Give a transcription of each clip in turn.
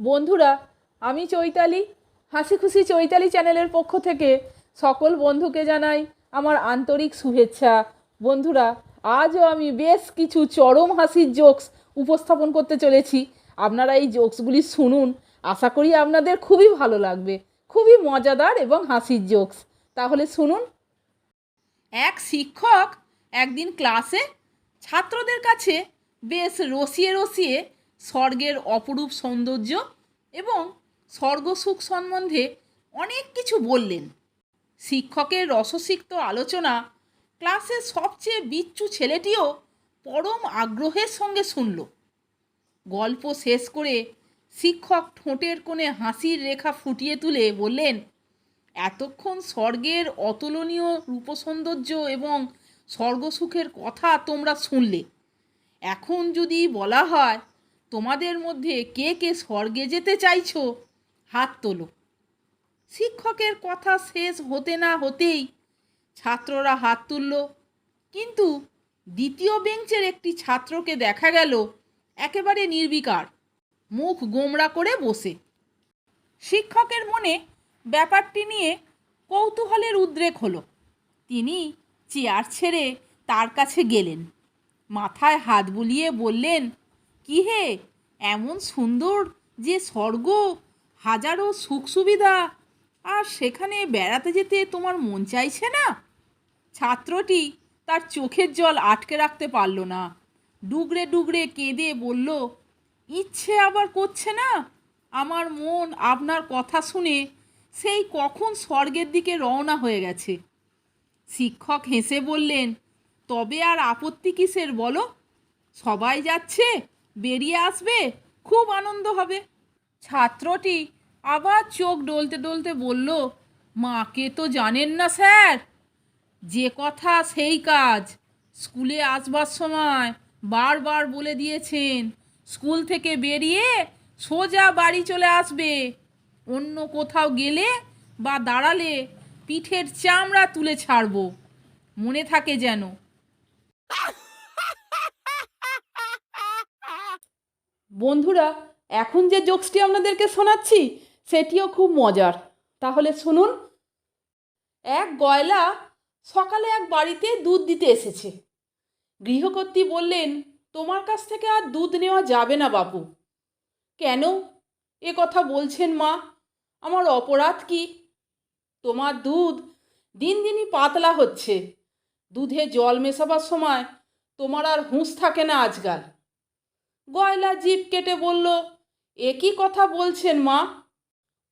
বন্ধুরা, আমি চৈতালি। হাসি খুশি চৈতালি চ্যানেলের পক্ষ থেকে সকল বন্ধুকে জানাই আমার আন্তরিক শুভেচ্ছা। বন্ধুরা, আজও আমি বেশ কিছু চরম হাসির জোকস উপস্থাপন করতে চলেছি। আপনারা এই জোকসগুলি শুনুন, আশা করি আপনাদের খুবই ভালো লাগবে। খুবই মজাদার এবং হাসির জোকস। তাহলে শুনুন। এক শিক্ষক একদিন ক্লাসে ছাত্রদের কাছে বেশ রসিয়ে রসিয়ে স্বর্গের অপরূপ সৌন্দর্য এবং স্বর্গসুখ সম্বন্ধে অনেক কিছু বললেন। শিক্ষকের রসসিক্ত আলোচনা ক্লাসের সবচেয়ে বিচ্ছু ছেলেটিও পরম আগ্রহের সঙ্গে শুনল। গল্প শেষ করে শিক্ষক ঠোঁটের কোণে হাসির রেখা ফুটিয়ে তুলে বললেন, এতক্ষণ স্বর্গের অতুলনীয় রূপসৌন্দর্য এবং স্বর্গসুখের কথা তোমরা শুনলে। এখন যদি বলা হয় তোমাদের মধ্যে কে কে স্বর্গে যেতে চাইছো? হাত তোলো। শিক্ষকের কথা শেষ হতে না হতেই ছাত্ররা হাত তুলল। কিন্তু দ্বিতীয় বেঞ্চের একটি ছাত্রকে দেখা গেল, একেবারে নির্বিকার, মুখ গোমড়া করে বসে। শিক্ষকের মনে ব্যাপারটি নিয়ে কৌতূহলের উদ্রেক হলো। তিনি চেয়ার ছেড়ে তার কাছে গেলেন। মাথায় হাত বুলিয়ে বললেন কি হে? এমন সুন্দর যে স্বর্গ, হাজারো সুখ সুবিধা। আর সেখানে বেড়াতে যেতে তোমার মন চাইছে না? ছাত্রটি তার চোখের জল আটকে রাখতে পারল না। ডুগরে ডুগরে কেঁদে বলল, ইচ্ছে আবার করছে না? আমার মন আপনার কথা শুনে সেই কখন স্বর্গের দিকে রওনা হয়ে গেছে? শিক্ষক হেসে বললেন, তবে আর আপত্তি কিসের বলো? সবাই যাচ্ছে? বেরিয়ে আসবে, খুব আনন্দ হবে। ছাত্রটি আবার চোখ ডলতে ডলতে বলল, মাকে তো জানেন না স্যার। যে কথা সেই কাজ। স্কুলে আসবার সময় বারবার বলে দিয়েছেন, স্কুল থেকে বেরিয়ে সোজা বাড়ি চলে আসবে। অন্য কোথাও গেলে বা দাঁড়ালে পিঠের চামড়া তুলে ছাড়বো। মনে থাকে যেন বন্ধুরা, এখন যে জোকসটি আপনাদেরকে শোনাচ্ছি, সেটিও খুব মজার। তাহলে শুনুন। এক গয়লা সকালে এক বাড়িতে দুধ দিতে এসেছে। গৃহকর্ত্রী বললেন, তোমার কাছ থেকে আর দুধ নেওয়া যাবে না বাপু। কেন? এ কথা বলছেন মা। আমার অপরাধ কি? তোমার দুধ দিন দিনই পাতলা হচ্ছে। দুধে জল মেশাবার সময় তোমার আর হুঁশ থাকে না আজকাল। গয়লা জিভ কেটে বলল একই কথা বলছেন মা?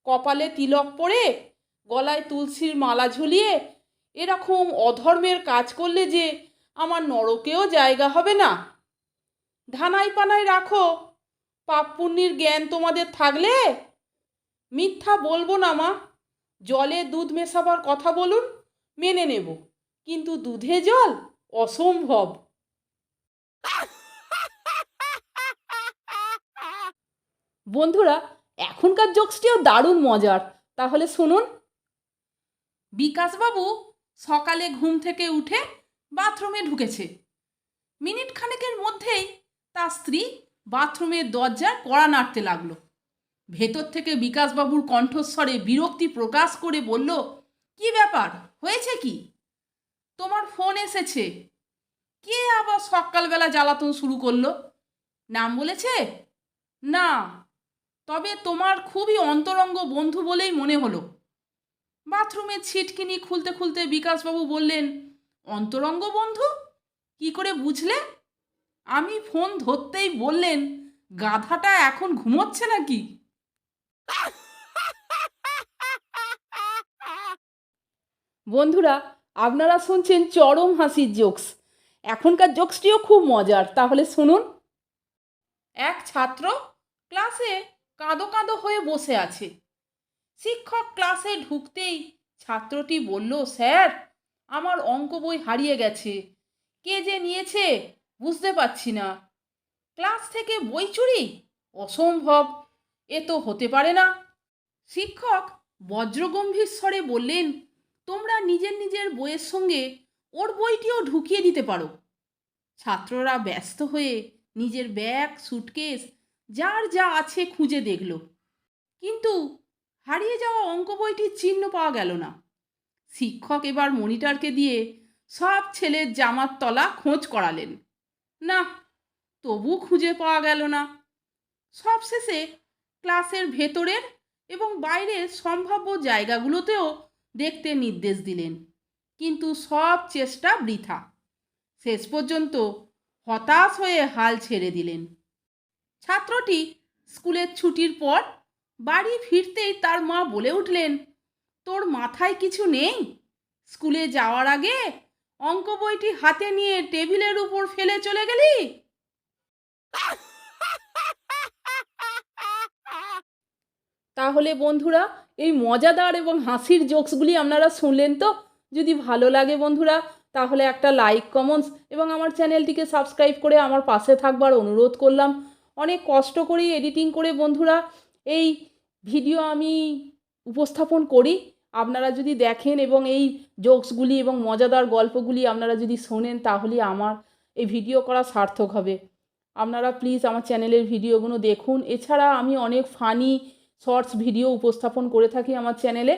কপালে তিলক পরে গলায় তুলসীর মালা ঝুলিয়ে, এরকম অধর্মের কাজ করলে যে আমার নরকেও জায়গা হবে না। ধানাই পানায় রাখো, পাপ পুণ্যির জ্ঞান তোমাদের থাকলে? মিথ্যা বলব না মা, জলে দুধ মেশাবার কথা বলুন, মেনে নেব। কিন্তু দুধে জল অসম্ভব। বন্ধুরা, এখনকার জোকসটিও দারুণ মজার। তাহলে শুনুন। বিকাশবাবু সকালে ঘুম থেকে উঠে বাথরুমে ঢুকেছে। মিনিট খানেকের মধ্যেই তার স্ত্রী বাথরুমের দরজার কড়া নাড়তে লাগল। ভেতর থেকে বিকাশবাবুর কণ্ঠস্বরে বিরক্তি প্রকাশ করে বলল, কি ব্যাপার? হয়েছে কি? তোমার ফোন এসেছে। কে আবার সকালবেলা জ্বালাতন শুরু করল? নাম বলেছে? না তবে তোমার খুবই অন্তরঙ্গ বন্ধু বলেই মনে হলো। বাথরুমের ছিটকিনি খুলতে খুলতে বিকাশবাবু বললেন অন্তরঙ্গ বন্ধু? কি করে বুঝলে? আমি ফোন ধরতেই বললেন গাধাটা এখন ঘুমোচ্ছে নাকি? বন্ধুরা আপনারা শুনছেন চরম হাসির জোকস। এখনকার জোকসটিও খুব মজার তাহলে শুনুন। এক ছাত্র ক্লাসে কাঁদো কাঁদো হয়ে বসে আছে। শিক্ষক ক্লাসে ঢুকতেই ছাত্রটি বলল, স্যার, আমার অঙ্ক বই হারিয়ে গেছে। কে যে নিয়েছে বুঝতে পারছি না। ক্লাস থেকে বই চুরি? অসম্ভব। এ তো হতে পারে না। শিক্ষক বজ্রগম্ভীর স্বরে বললেন, তোমরা নিজের নিজের বইয়ের সঙ্গে ওর বইটিও ঢুকিয়ে দিতে পারো। ছাত্ররা ব্যস্ত হয়ে নিজের ব্যাগ সুটকেস যার যা আছে খুঁজে দেখল। কিন্তু হারিয়ে যাওয়া অঙ্ক বইটির চিহ্ন পাওয়া গেল না। শিক্ষক এবার মনিটরকে দিয়ে সব ছেলের জামার তলা খোঁজ করালেন। না, তবু খুঁজে পাওয়া গেল না। সবশেষে ক্লাসের ভেতরের এবং বাইরের সম্ভাব্য জায়গাগুলোতেও দেখতে নির্দেশ দিলেন। কিন্তু সব চেষ্টা বৃথা। শেষ পর্যন্ত হতাশ হয়ে হাল ছেড়ে দিলেন। ছাত্রটি স্কুলের ছুটির পর বাড়ি ফিরতেই তার মা বলে উঠলেন, তোর মাথায় কিছু নেই? স্কুলে যাওয়ার আগে অঙ্ক বইটি হাতে নিয়ে টেবিলের উপর ফেলে চলে গেলি? তাহলে বন্ধুরা, এই মজাদার এবং হাসির জোকসগুলি আপনারা শুনলেন তো? যদি ভালো লাগে বন্ধুরা, তাহলে একটা লাইক, কমেন্টস এবং আমার চ্যানেলটিকে সাবস্ক্রাইব করে আমার পাশে থাকবার অনুরোধ করলাম। অনেক কষ্ট করেই এডিটিং করে বন্ধুরা এই ভিডিও আমি উপস্থাপন করি। আপনারা যদি দেখেন এবং এই জোকসগুলি এবং মজাদার গল্পগুলি আপনারা যদি শোনেন, তাহলে আমার এই ভিডিও করা সার্থক হবে। আপনারা প্লিজ আমার চ্যানেলের ভিডিওগুলো দেখুন। এছাড়া আমি অনেক ফানি শর্টস ভিডিও উপস্থাপন করে থাকি আমার চ্যানেলে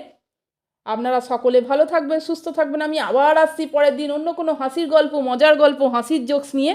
আপনারা সকলে ভালো থাকবেন, সুস্থ থাকবেন। আমি আবার আসছি পরের দিন অন্য কোনো হাসির গল্প, মজার গল্প, হাসির জোকস নিয়ে।